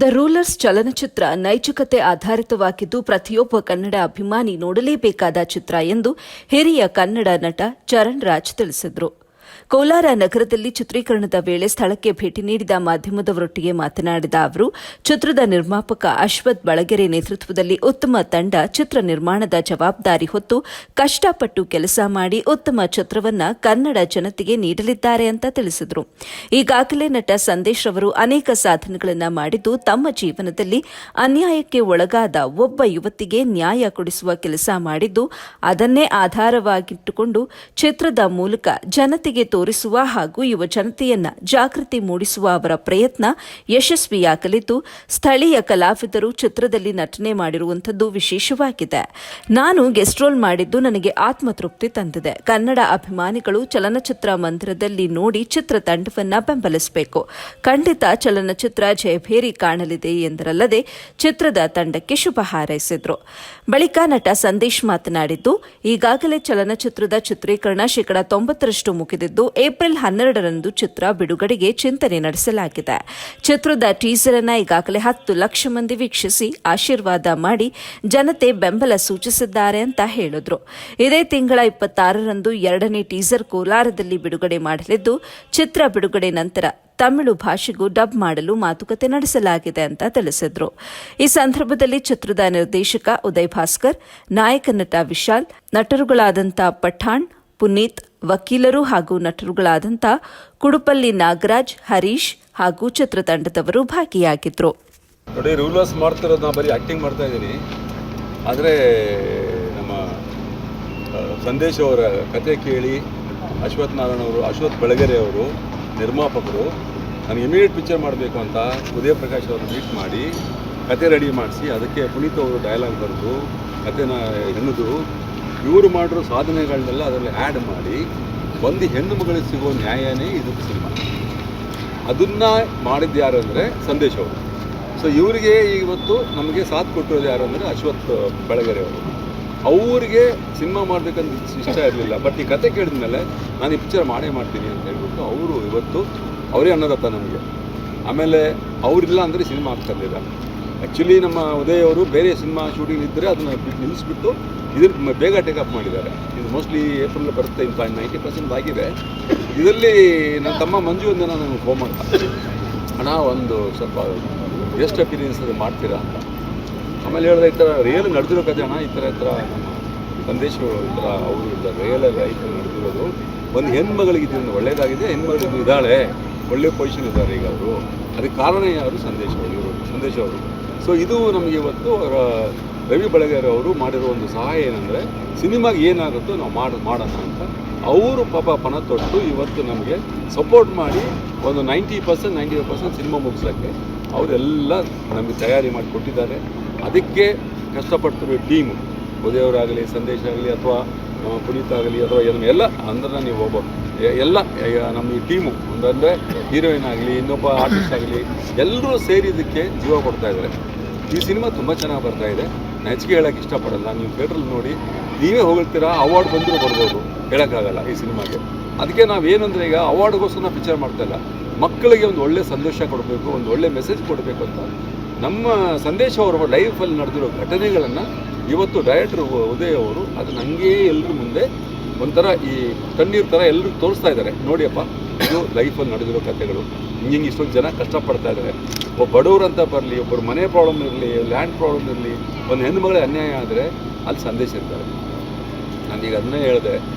The rulers ಚಲನಚಿತ್ರ ನೈಜಕತೆ ಆಧಾರಿತವಾಗಿದ್ದು ಪ್ರತಿಯೊಬ್ಬ ಕನ್ನಡ ಅಭಿಮಾನಿ ನೋಡಲೇಬೇಕಾದ ಚಿತ್ರ ಎಂದು ಹಿರಿಯ ಕನ್ನಡ ನಟ ಚರಣ್ ರಾಜ್ ತಿಳಿಸಿದರು. ಕೋಲಾರ ನಗರದಲ್ಲಿ ಚಿತ್ರೀಕರಣದ ವೇಳೆ ಸ್ಥಳಕ್ಕೆ ಭೇಟಿ ನೀಡಿದ ಮಾಧ್ಯಮದವರೊಟ್ಟಿಗೆ ಮಾತನಾಡಿದ ಅವರು, ಚಿತ್ರದ ನಿರ್ಮಾಪಕ ಅಶ್ವಥ್ ಬಳಗೆರೆ ನೇತೃತ್ವದಲ್ಲಿ ಉತ್ತಮ ತಂಡ ಚಿತ್ರ ನಿರ್ಮಾಣದ ಜವಾಬ್ದಾರಿ ಹೊತ್ತು ಕಷ್ಟಪಟ್ಟು ಕೆಲಸ ಮಾಡಿ ಉತ್ತಮ ಚಿತ್ರವನ್ನ ಕನ್ನಡ ಜನತೆಗೆ ನೀಡಲಿದ್ದಾರೆ ಅಂತ ತಿಳಿಸಿದರು. ಈಗಾಗಲೇ ನಟ ಸಂದೇಶ್ ಅವರು ಅನೇಕ ಸಾಧನೆಗಳನ್ನು ಮಾಡಿದ್ದು ತಮ್ಮ ಜೀವನದಲ್ಲಿ ಅನ್ಯಾಯಕ್ಕೆ ಒಳಗಾದ ಒಬ್ಬ ಯುವತಿಗೆ ನ್ಯಾಯ ಕೊಡಿಸುವ ಕೆಲಸ ಮಾಡಿದ್ದು, ಅದನ್ನೇ ಆಧಾರವಾಗಿಟ್ಟುಕೊಂಡು ಚಿತ್ರದ ಮೂಲಕ ಜನತೆಗೆ ತೋರಿಸುವ ಹಾಗೂ ಯುವ ಜನತೆಯನ್ನ ಜಾಗೃತಿ ಮೂಡಿಸುವ ಅವರ ಪ್ರಯತ್ನ ಯಶಸ್ವಿಯಾಗಲಿದ್ದು, ಸ್ಥಳೀಯ ಕಲಾವಿದರು ಚಿತ್ರದಲ್ಲಿ ನಟನೆ ಮಾಡಿರುವಂಥದ್ದು ವಿಶೇಷವಾಗಿದೆ. ನಾನು ಗೆಸ್ಟ್ ರೋಲ್ ಮಾಡಿದ್ದು ನನಗೆ ಆತ್ಮತೃಪ್ತಿ ತಂದಿದೆ. ಕನ್ನಡ ಅಭಿಮಾನಿಗಳು ಚಲನಚಿತ್ರ ಮಂದಿರದಲ್ಲಿ ನೋಡಿ ಚಿತ್ರತಂಡವನ್ನ ಬೆಂಬಲಿಸಬೇಕು. ಖಂಡಿತ ಚಲನಚಿತ್ರ ಜಯಭೇರಿ ಕಾಣಲಿದೆ ಎಂದರಲ್ಲದೆ ಚಿತ್ರದ ತಂಡಕ್ಕೆ ಶುಭ ಹಾರೈಸಿದ್ರು. ಬಳಿಕ ನಟ ಸಂದೇಶ್ ಮಾತನಾಡಿದ್ದು, ಈಗಾಗಲೇ ಚಲನಚಿತ್ರದ ಚಿತ್ರೀಕರಣ ಶೇಕಡಾ ತೊಂಬತ್ತರಷ್ಟು ಮುಗಿದಿದ್ದು ಏಪ್ರಿಲ್ ಹನ್ನೆರಡರಂದು ಚಿತ್ರ ಬಿಡುಗಡೆಗೆ ಚಿಂತನೆ ನಡೆಸಲಾಗಿದೆ. ಚಿತ್ರದ ಟೀಸರ್ ಅನ್ನ ಈಗಾಗಲೇ ಹತ್ತು ಲಕ್ಷ ಮಂದಿ ವೀಕ್ಷಿಸಿ ಆಶೀರ್ವಾದ ಮಾಡಿ ಜನತೆ ಬೆಂಬಲ ಸೂಚಿಸಿದ್ದಾರೆ ಅಂತ ಹೇಳಿದ್ರು. ಇದೇ ತಿಂಗಳ ಇಪ್ಪತ್ತಾರರಂದು ಎರಡನೇ ಟೀಸರ್ ಕೋಲಾರದಲ್ಲಿ ಬಿಡುಗಡೆ ಮಾಡಲಿದ್ದು, ಚಿತ್ರ ಬಿಡುಗಡೆ ನಂತರ ತಮಿಳು ಭಾಷೆಗೂ ಡಬ್ ಮಾಡಲು ಮಾತುಕತೆ ನಡೆಸಲಾಗಿದೆ ಅಂತ ತಿಳಿಸಿದ್ರು. ಈ ಸಂದರ್ಭದಲ್ಲಿ ಚಿತ್ರದ ನಿರ್ದೇಶಕ ಉದಯ್ ಭಾಸ್ಕರ್, ನಾಯಕ ನಟ ವಿಶಾಲ್ ನಟರುಗಳಾದಂಥ ಪಠಾಣ್, ಪುನೀತ್ ವಕೀಲರು ಹಾಗೂ ನಟರುಗಳಾದಂಥ ಕುಡುಪಲ್ಲಿ ನಾಗರಾಜ್, ಹರೀಶ್ ಹಾಗೂ ಚಿತ್ರತಂಡದವರು ಭಾಗಿಯಾಗಿದ್ರು. ನೋಡಿ ರೂಲರ್ಸ್ ಮಾಡ್ತಿರೋದು ನಾನು ಬರೀ ಆ್ಯಕ್ಟಿಂಗ್ ಮಾಡ್ತಾ ಇದ್ದೀನಿ. ಆದರೆ ನಮ್ಮ ಸಂದೇಶ್ ಅವರ ಕತೆ ಕೇಳಿ ಅಶ್ವಥ್ ನಾರಾಯಣ ಅವರು, ಅಶ್ವಥ್ ಬೆಳಗೆರೆ ಅವರು, ನಿರ್ಮಾಪಕರು ನಾನು ಇಮಿಡಿಯೇಟ್ ಪಿಕ್ಚರ್ ಮಾಡಬೇಕು ಅಂತ ಉದಯ ಪ್ರಕಾಶ್ ಅವರು ಮೀಟ್ ಮಾಡಿ ಕತೆ ರೆಡಿ ಮಾಡಿಸಿ, ಅದಕ್ಕೆ ಪುನೀತ್ ಅವರು ಡೈಲಾಗ್ ಬರೆದು ಕತೆನ ಹೆಣೆದು ಇವರು ಮಾಡಿರೋ ಸಾಧನೆಗಳನ್ನೆಲ್ಲ ಅದರಲ್ಲಿ ಆ್ಯಡ್ ಮಾಡಿ ಒಂದು ಹೆಣ್ಣು ಮಗಳಿಗೆ ಸಿಗೋ ನ್ಯಾಯನೇ ಇದು ಸಿನಿಮಾ. ಅದನ್ನ ಮಾಡಿದ್ದು ಯಾರು ಅಂದರೆ ಸಂದೇಶ್ ಅವರು. ಸೊ ಇವರಿಗೆ ಇವತ್ತು ನಮಗೆ ಸಾಥ್ ಕೊಟ್ಟಿರೋದು ಯಾರು ಅಂದರೆ ಅಶ್ವಥ್ ಬೆಳಗೆರೆ ಅವರು. ಅವರಿಗೆ ಸಿನಿಮಾ ಮಾಡಬೇಕಂತ ಇಷ್ಟ ಇರಲಿಲ್ಲ. ಬಟ್ ಈ ಕತೆ ಕೇಳಿದ ಮೇಲೆ ನಾನು ಈ ಪಿಕ್ಚರ್ ಮಾಡೇ ಮಾಡ್ತೀನಿ ಅಂತ ಹೇಳ್ಬಿಟ್ಟು ಅವರು ಇವತ್ತು ಅವರೇ ಅನ್ನೋದತ್ತ ನಮಗೆ. ಆಮೇಲೆ ಅವರಿಲ್ಲ ಅಂದರೆ ಸಿನಿಮಾ ಆಗ್ತಾ ಇರಲಿಲ್ಲ ಆ್ಯಕ್ಚುಲಿ ನಮ್ಮ ಉದಯ್ ಅವರು ಬೇರೆ ಸಿನಿಮಾ ಶೂಟಿಂಗ್ ಇದ್ದರೆ ಅದನ್ನು ನಿಲ್ಲಿಸ್ಬಿಟ್ಟು ಇದನ್ನು ಬೇಗ ಟೇಕಪ್ ಮಾಡಿದ್ದಾರೆ. ಇದು ಮೋಸ್ಟ್ಲಿ ಏಪ್ರಿಲ್ ಬರುತ್ತೆ ಇನ್ ನೈಂಟಿ ಪರ್ಸೆಂಟ್ ಆಗಿದೆ ಇದರಲ್ಲಿ ನನ್ನ ತಮ್ಮ ಮಂಜು ಒಂದಿನ ನನಗೆ ಫೋನ್ ಮಾಡ್ತಾ ಅಣ್ಣ, ಒಂದು ಸ್ವಲ್ಪ ಗೆಸ್ಟ್ ಅಪಿರಿಯನ್ಸ್ ಅದು ಮಾಡ್ತೀರಾ ಅಂತ. ಆಮೇಲೆ ಹೇಳಿದೆ, ಈ ಥರ ರಿಯಲ್ ನಡೆದಿರೋ ಕತೆ ಅಣ್ಣ, ಈ ಥರ ಈ ಥರ ನಮ್ಮ ಈ ಥರ ಅವರು ಇದ್ದಾರೆ ರಿಯಲ್ ಲೈಫ್ ನಡೆದಿರೋದು. ಒಂದು ಹೆಣ್ಮಗಳಿಗೆ ಇದರಿಂದ ಒಳ್ಳೆಯದಾಗಿದೆ ಹೆಣ್ಮಗಳಿಗೂ ಇದ್ದಾಳೆ, ಒಳ್ಳೆ ಪೊಸಿಷನ್ ಇದ್ದಾರೆ ಈಗ ಅವರು. ಅದಕ್ಕೆ ಕಾರಣ ಯಾರು? ಸಂದೇಶ ಅವರು ಸಂದೇಶ ಅವರು. ಸೊ ಇದು ನಮಗೆ ಇವತ್ತು ರವಿ ಬೆಳಗೆರೆ ಅವರು ಮಾಡಿರೋ ಒಂದು ಸಹಾಯ ಏನಂದರೆ, ಸಿನಿಮಾಗೆ ಏನಾಗುತ್ತೋ ನಾವು ಮಾಡ, ಮಾಡೋಣ ಅಂತ. ಅವರು ಪಾಪ ಪಣ ತೊಟ್ಟು ಇವತ್ತು ನಮಗೆ ಸಪೋರ್ಟ್ ಮಾಡಿ ಒಂದು ninety percent, ninety five percent cinema ಮುಗಿಸೋಕ್ಕೆ ಅವರೆಲ್ಲ ನಮಗೆ ತಯಾರಿ ಮಾಡಿ ಕೊಟ್ಟಿದ್ದಾರೆ. ಅದಕ್ಕೆ ಕಷ್ಟಪಡ್ತಿರೋ ಟೀಮು ಉದಯವರಾಗಲಿ ಸಂದೇಶ್ ಆಗಲಿ ಅಥವಾ ಪುನೀತ್ ಆಗಲಿ ಅಥವಾ ಏನು, ಎಲ್ಲ ಅಂದ್ರೆ ನೀವು ಒಬ್ಬ ಎಲ್ಲ ನಮ್ಮ ಈ ಟೀಮು ಒಂದಂದರೆ ಹೀರೋಯಿನ್ ಆಗಲಿ, ಇನ್ನೊಬ್ಬ ಆರ್ಟಿಸ್ಟ್ ಆಗಲಿ, ಎಲ್ಲರೂ ಸೇರಿ ಇದಕ್ಕೆ ಜೀವ ಕೊಡ್ತಾ ಇದ್ದಾರೆ. ಈ ಸಿನಿಮಾ ತುಂಬ ಚೆನ್ನಾಗಿ ಬರ್ತಾ ಇದೆ. ನೆಚ್ಚಿಗೆ ಹೇಳೋಕ್ಕೆ ಇಷ್ಟಪಡಲ್ಲ. ನೀವು ಥಿಯೇಟ್ರಲ್ಲಿ ನೋಡಿ, ನೀವೇ ಹೋಗ್ತೀರಾ, ಅವಾರ್ಡ್ ಬಂದರೂ ಬರ್ಬೋದು. ಹೇಳೋಕ್ಕಾಗಲ್ಲ ಈ ಸಿನಿಮಾಗೆ. ಅದಕ್ಕೆ ನಾವು ಏನಂದರೆ ಈಗ ಅವಾರ್ಡ್ಗೋಸ್ಕರ ನಾವು ಪಿಕ್ಚರ್ ಮಾಡ್ತಾಯಿಲ್ಲ ಮಕ್ಕಳಿಗೆ ಒಂದು ಒಳ್ಳೆ ಸಂದೇಶ ಕೊಡಬೇಕು, ಒಂದು ಒಳ್ಳೆ ಮೆಸೇಜ್ ಕೊಡಬೇಕು ಅಂತ. ನಮ್ಮ ಸಂದೇಶ ಅವರ ಲೈಫಲ್ಲಿ ನಡೆದಿರೋ ಘಟನೆಗಳನ್ನು ಇವತ್ತು ಡೈರೆಕ್ಟರ್ ಉದಯ್ ಅವರು ಅದು ಹಂಗೇ ಎಲ್ಲರ ಮುಂದೆ ಒಂಥರ ಈ ಕಣ್ಣೀರು ಥರ ಎಲ್ಲರೂ ತೋರಿಸ್ತಾ ಇದ್ದಾರೆ. ನೋಡಿಯಪ್ಪ, ಇದು ಲೈಫಲ್ಲಿ ನಡೆದಿರೋ ಕಥೆಗಳು. ಹಿಂಗೆ ಇಷ್ಟೊಂದು ಜನ ಕಷ್ಟಪಡ್ತಾ ಇದ್ದಾರೆ. ಒಬ್ಬ ಬಡವರು ಅಂತ ಬರಲಿ, ಒಬ್ಬರು ಮನೆ ಪ್ರಾಬ್ಲಮ್ ಇರಲಿ ಲ್ಯಾಂಡ್ ಪ್ರಾಬ್ಲಮ್ ಇರಲಿ, ಒಂದು ಹೆಣ್ಣು ಮಗಳ ಅನ್ಯಾಯ ಆದರೆ ಅಲ್ಲಿ ಸಂದೇಶ ಇರ್ತಾರೆ. ನಾನೀಗ ಅದನ್ನೇ ಹೇಳಿದೆ.